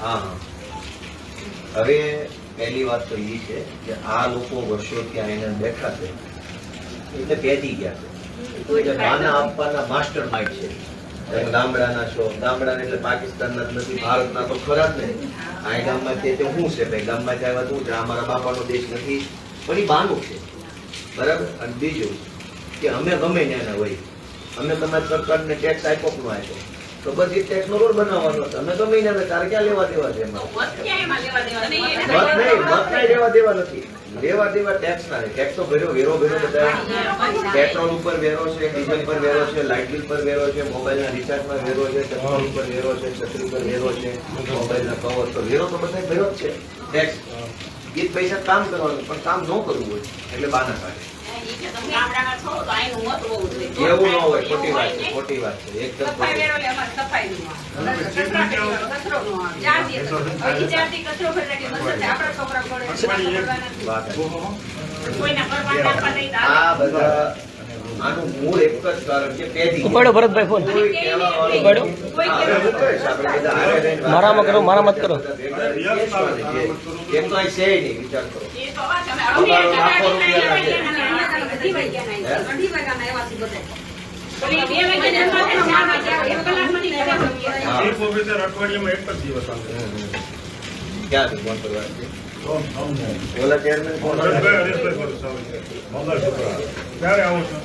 હા હવે પહેલી વાત તો એ છે કે આ લોકો વર્ષોથી ત્યાં બેઠા છે. એટલે પેદી ગયા છે. નાના આપવાના માસ્ટર માઇન્ડ છે. તમે ગામડાના છો. ગામડાના એટલે પાકિસ્તાનના જ નથી ભારતના તો ખરા જ ને. આ ગામમાં તે તે શું છે ભાઈ? ગામમાં આવ્યા શું છે? બાપાનો દેશ નથી. પણ એ બાનું છે. બરાબર? અને બીજું કે અમે ગમે ત્યાંના હોય. અમે તમારી સરકારને ટેક્સ આપ્યો કે ન આપ્યો? તો બસ એ ટેક્સ નો રોડ બનાવવાનો. તમે તો ત્યાંના તારે ક્યાં લેવા દેવા છે મત ક્યાં એમાં લેવા દેવા અને નથી? એને મત નહીં મત નહીં લેવા દેવા નથી. લેવા દેવા ટેક્સ ના ટેક્સ તો ભર્યો વેરો ભર્યો બધા. પેટ્રોલ ઉપર વેરો છે ડીઝલ પર વેરો છે લાઇટ બિલ પર વેરો છે મોબાઈલના રિચાર્જમાં વેરો છે ચપ્પલ ઉપર વેરો છે છત્રી પર વેરો છે મોબાઈલના કવર તો વેરો તો બધા ભર્યો જ છે. ટેક્સ એ પૈસા કામ કરવાનું પણ કામ ન કરવું હોય એટલે બાના કાઢે. એવું ન હોય ખોટી વાત છે ખોટી વાત છે એકદમ. વાત આ બધા આનું મૂળ એક જ કારણ છે પેઢી પડો ભરતભાઈ ફોન પડો મારામાં કરો, મારા મત કરો. એમ તો છે નહીં, વિચાર કરો. એ તો વાત અમે અઢી લાખો રૂપિયા ક્યાંથી ફોન કરવા છે? ઓલા chairman કોણ. મંગળ શુક્રવાર. ક્યારે આવો છો?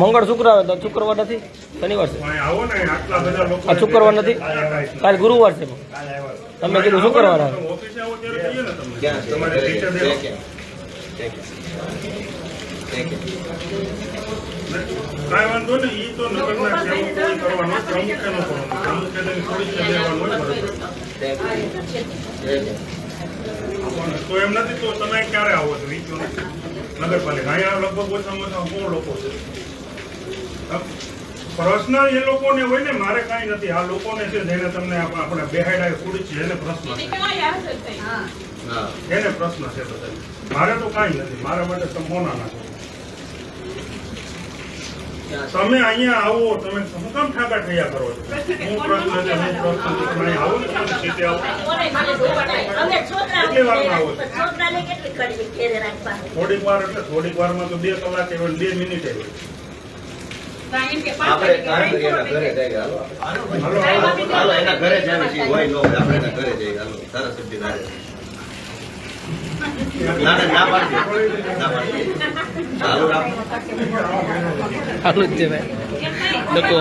મંગળ શુક્રવાર તો શુક્રવાર નથી શનિવાર છે. અહીં આવો ને આટલા બધા લોકો આ શુક્રવાર નથી કાલે ગુરુવાર છે. તમે કીધું શુક્રવાર આવે? કાંઈ વાંધો નહીં એ તો નગરના કરવાનો પ્રમુખે નો કરવાનો. પ્રમુખે થોડી જ હોય તો એમ નથી તો તમે ક્યારે આવો છો? ને. નગરપાલિકા. અહીંયા લગભગ ઓછામાં ઓછા સો લોકો છે. પર્સનલ એ લોકોને હોય ને મારે કાંઈ નથી. આ લોકોને છે જેને તમને આપ- આપણે બેહાડા ફૂડ છે. એને પ્રશ્ન છે. એને પ્રશ્ન છે બધા. મારે તો કાંઈ નથી. મારા માટે તમે મોના નાખો? તમે અહીંયા આવો તમે શું કામ ઠાકા થયા કરો છો? હું પ્રશ્ન છે હું પ્રશ્ન છે તમે આવો ને તમે સીધે આવો. કેટલી વારમાં આવો છો? થોડીક વાર એટલે થોડીક વારમાં તો બે કલાક હોય બે મિનિટ. એના ઘરે જઈએ. ચાલુ જ છે ભાઈ લોકો.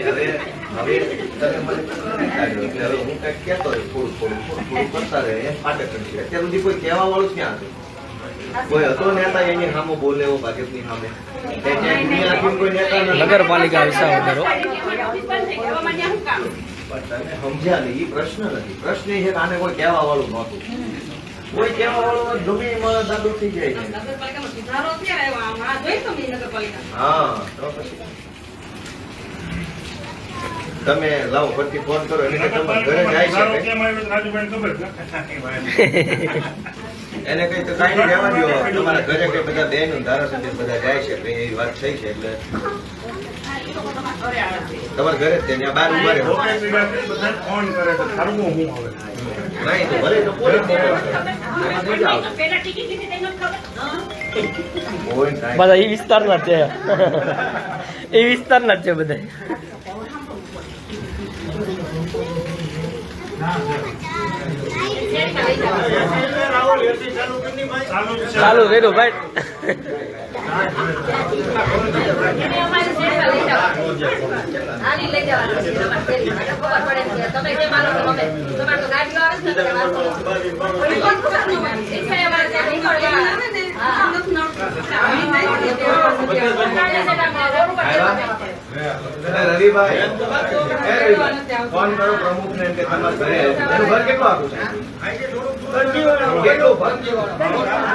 ચડાવવા હા, હવે. તમે મને કાઢ્યો એટલે હવે કંઈક કહેતો હોય થોડું થોડું થોડું થોડું કરતા રહે એમ પાટે ચડી અત્યાર સુધી કોઈ કહેવા વાળું ક્યાં હતું કોઈ હતો નેતા એની સામે બોલે એવો ભાજપની સામે. નગરપાલિકા તમે સમજ્યા નહીં એ પ્રશ્ન નથી પ્રશ્ન એ છે કે આને કોઈ કહેવા વાળું નહોતું કોઈ કહેવા વાળું ગમે એમાં દાદુ થઈ જાય. હા તો પછી તમે લાવો પરથી ફોન કરો એટલે તમારે ઘરે જાય છે એને કઈ તો કઈ નહીં રહેવા દો તમારા ઘરે કઈ બધા બેન ધારાસભ્ય બધા જાય છે એ વાત થઈ છે એટલે તમારા ઘરે જ ત્યાં બહાર ઊભા રહો. ફોન કરે તો થરવું હું આવે. નહીં તો ભલે તો. બધા એ વિસ્તારના જ છે. એ વિસ્તારના જ છે બધા. ચાલુ રેડો ભાઈ. એને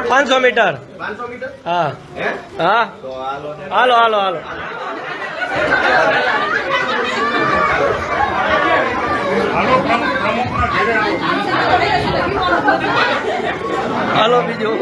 પાંચસો મીટર. હા. હા? હાલો હાલો હાલો હાલો. બીજું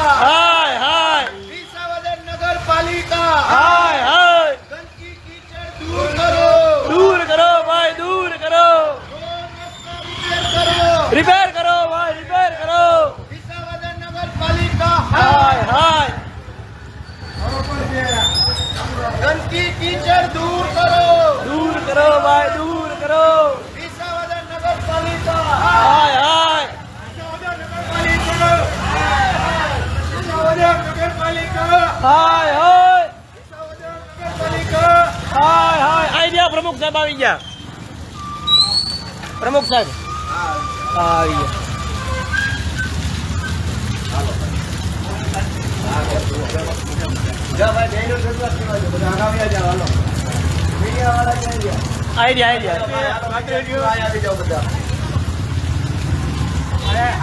हाय हाय। विसावदर नगर पालिका हाय हाय। गंदगी कीचड़ दूर करो। दूर करो भाई दूर करो। रिपेयर करो। रिपेयर करो भाई रिपेयर करो। विसावदर नगर पालिका हाय हाय। गंदगी कीचड़ दूर करो। दूर करो भाई दूर હાય હાય. હાય હાય. આઈ ગયા પ્રમુખ સાહેબ આવી ગયા. પ્રમુખ સાહેબ. આવી ગયા. આઈ ગયા આઈ ગયા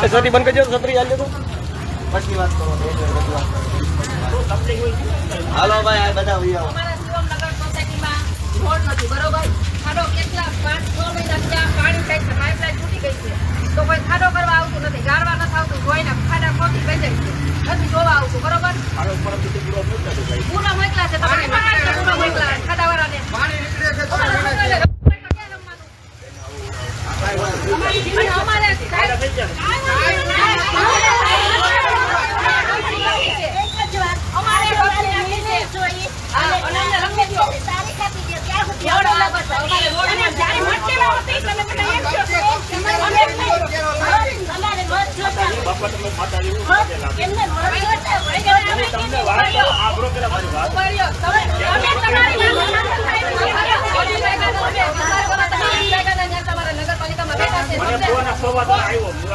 એ સતી બંધ કરજો છત્રી હાલ જતો પછી વાત આ ઉઈ આવો અમારા શિવમનગર સોસાયટીમાં રોડ નથી બરોબર? ખાડો કેટલા પાંચ છ મહિના ત્યાં પાણી થાય છે પાઇપલાઇન તૂટી ગઈ છે. તો કોઈ ખાડો કરવા આવતું નથી ગાળવા નથી આવતું જોઈને ખાડા ખોટી છે? નથી જોવા આવતું બરોબર? પૂરો 他打我们了。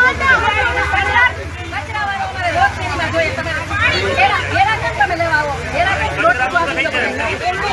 ¡Vamos!